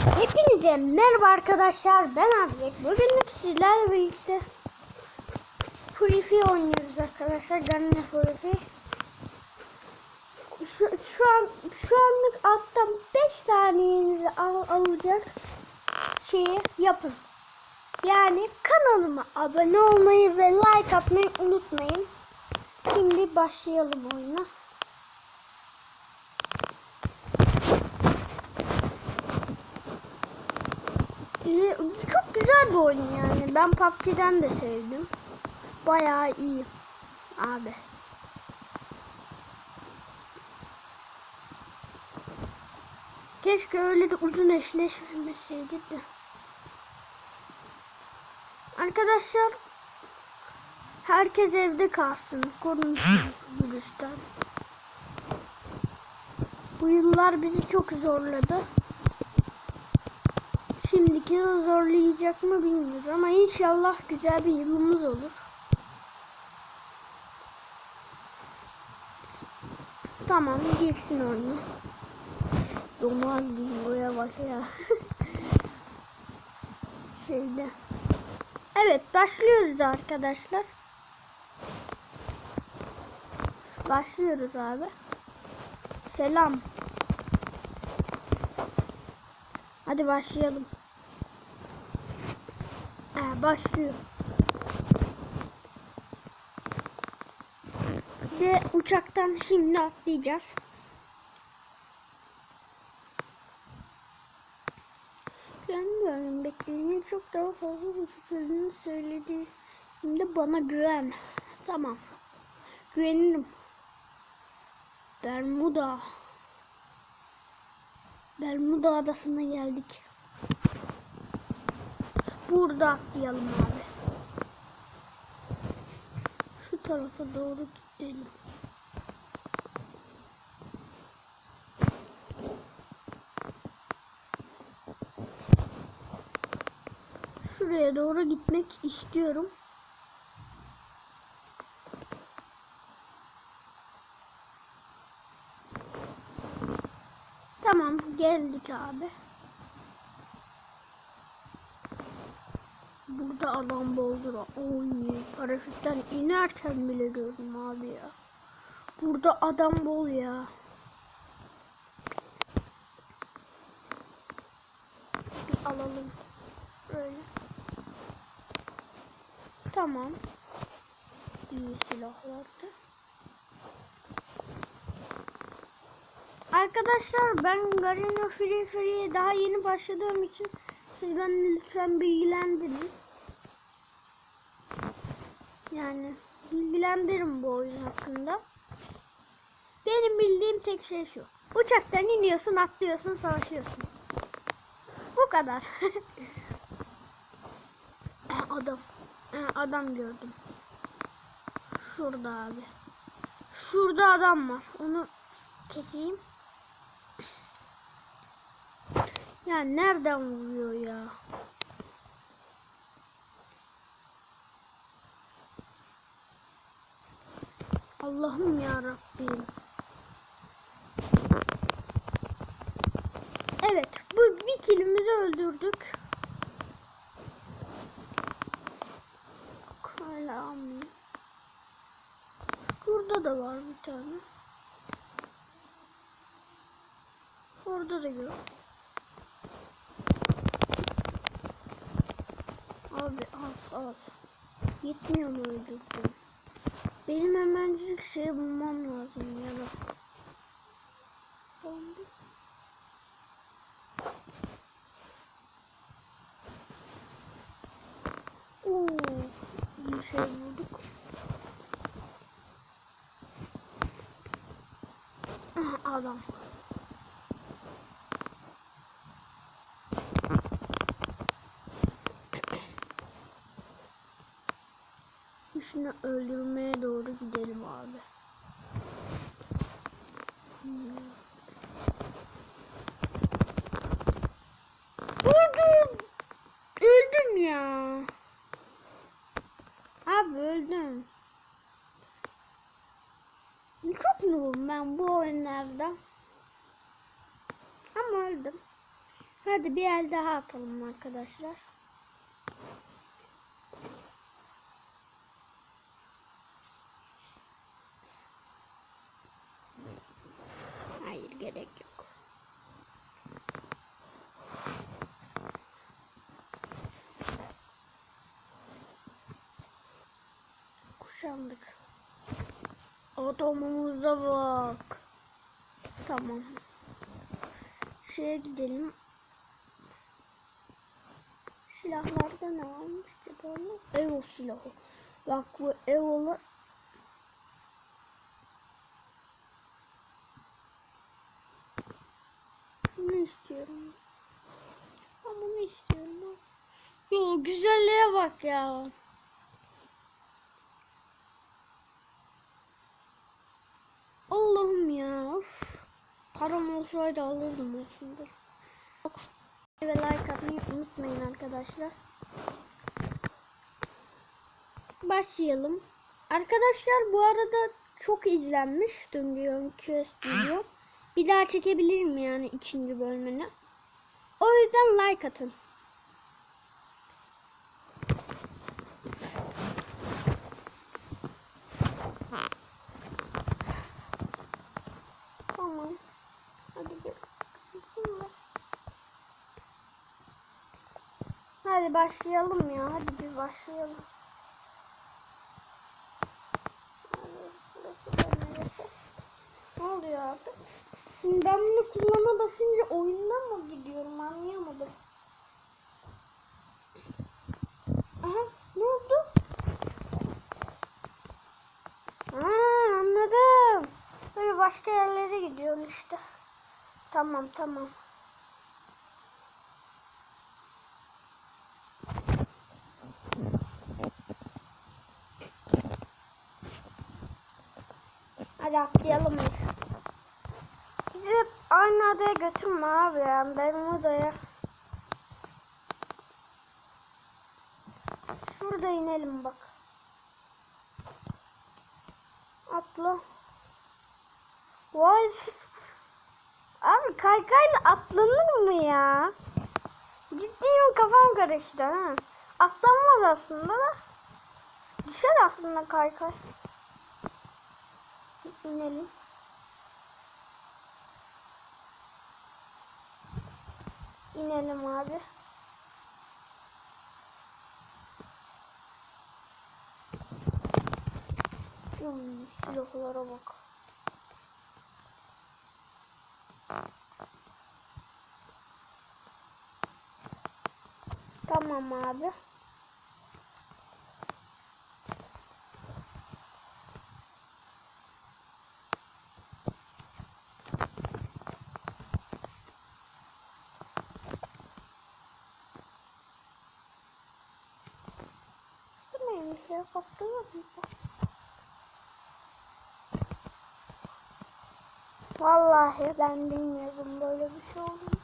Hepinize merhaba arkadaşlar. Ben Abdek. Bugün sizlerle birlikte Free oynuyoruz arkadaşlar. Garena Free. Şu, şu an şu anlık alttan 5 saniyenizi al, alacak şeyi yapın. Yani kanalıma abone olmayı ve like atmayı unutmayın. Şimdi başlayalım oyuna. İyi, çok güzel bir oyun yani. Ben PUBG'den de sevdim. Bayağı iyi. Abi. Keşke öyle de uzun eşleşmeseydi de. Arkadaşlar herkes evde kalsın. Korunsun virüsten. Bu yıllar bizi çok zorladı. Şimdiki yıl zorlayacak mı bilmiyoruz ama inşallah güzel bir yılımız olur. Tamam girsin oyunu. Domaz bingoya bak ya. Şeyde. Evet başlıyoruz arkadaşlar. Başlıyoruz abi. Selam. Hadi başlayalım. Başlıyor. Ve uçaktan şimdi atlayacağız. Güvenmiyorum. Beklediğimin çok daha fazla uçuşlarını söylediğimde bana güven. Tamam. Güvenirim. Bermuda. Bermuda adasına geldik. Burada atlayalım abi. Şu tarafa doğru gidelim. Şuraya doğru gitmek istiyorum. Tamam geldik abi. Burada adam boldur. Oy paraşütten inerken bile gördüm abi ya. Burada adam bol ya. Bir alalım. Böyle. Tamam. İyi silahlardı. Arkadaşlar ben Garena Free Free'ye daha yeni başladığım için siz beni lütfen bilgilendirin. Yani bilgilendirin bu oyun hakkında. Benim bildiğim tek şey şu. Uçaktan iniyorsun, atlıyorsun, savaşıyorsun. Bu kadar. Eh, adam. Eh, Adam gördüm. Şurada abi. Şurada adam var. Onu keseyim. Ya nereden vuruyor ya? Allah'ım ya Rabbim. Evet, bu bir kilimizi öldürdük. Hala almayayım. Burada da var bir tane. Orada da gör. Abi az az. Yetmiyor mu öldürdüm? Benim hemencik şey bulmam lazım ya da. Oldu. Oo, bir şey bulduk. Aha, adam. Şunu öldürmeye abi. Öldüm. Öldüm ya. Abi öldüm. Çok noobum ben bu oyunlarda. Ama öldüm. Hadi bir el daha atalım arkadaşlar. Kuşandık. Adamımıza bak. Tamam. Şeye gidelim. Silahlarda ne varmıştı böyle? Evo silahı. Bak bu Evo'lar Bunu istiyorum. Ben bunu istiyorum. Yo güzelliğe bak ya. Allah'ım ya. Of. Param olsaydı alırdım aslında. Ve like atmayı unutmayın arkadaşlar. Başlayalım. Arkadaşlar bu arada çok izlenmiş Döngüyon Quest video. Bir daha çekebilirim yani ikinci bölümünü. O yüzden like atın. Tamam. Hadi bir kısılsın da. Hadi başlayalım ya. Hadi bir başlayalım. Ne oluyor abi? Şimdi ben bunu kullana basınca oyundan mı gidiyorum anlayamadım. Aha ne oldu? Aa, anladım. Böyle başka yerlere gidiyorum işte. Tamam tamam. Hadi atlayalım biz. Bizi aynı adaya götürme abi ya. Benim odaya. Şurada inelim bak. Atla. Vay. Abi kaykayla atlanır mı ya? Ciddiyim kafam karıştı ha. Atlanmaz aslında da. Düşer aslında kaykay. İnelim. İnelim abi. Uy, silahlara bak. Tamam abi. Ya? Kaptınız mı? Vallahi ben bilmiyordum böyle bir şey olduğunu.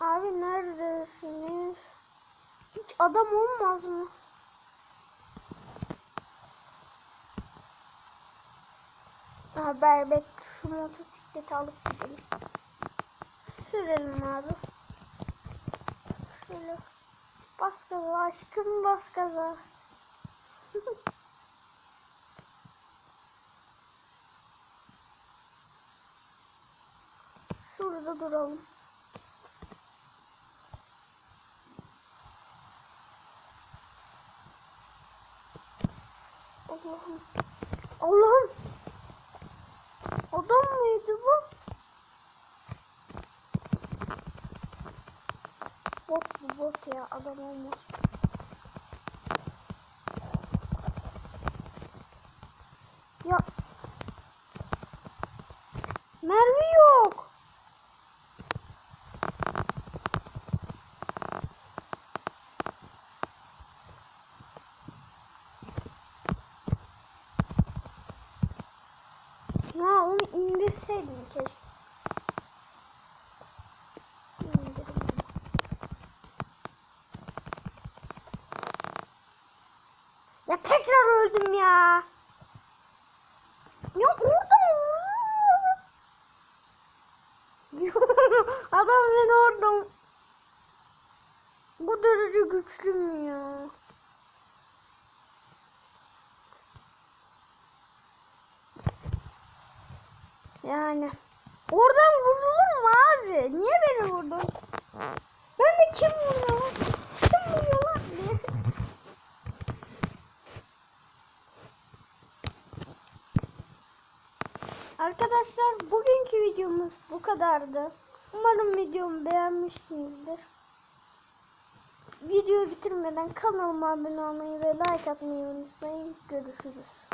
Abi neredesiniz? Hiç adam olmaz mı? Haber bek şu motosikleti alıp gidelim. Sürelim abi. Şöyle bas gaza aşkım bas gaza. Şurada duralım. Allah'ım. Allah'ım. Adam mıydı bu? Bot bu bot ya adam olmaz. Ya. Mermi yok. Ya onu indirseydim keşke. Ya tekrar öldüm ya. Ya orada Adam beni orada bu derece güçlü mü ya? Yani oradan vurulur mu abi? Niye beni vurdun? Ben de kim vurdu? Arkadaşlar bugünkü videomuz bu kadardı. Umarım videomu beğenmişsinizdir. Videoyu bitirmeden kanalıma abone olmayı ve like atmayı unutmayın. Görüşürüz.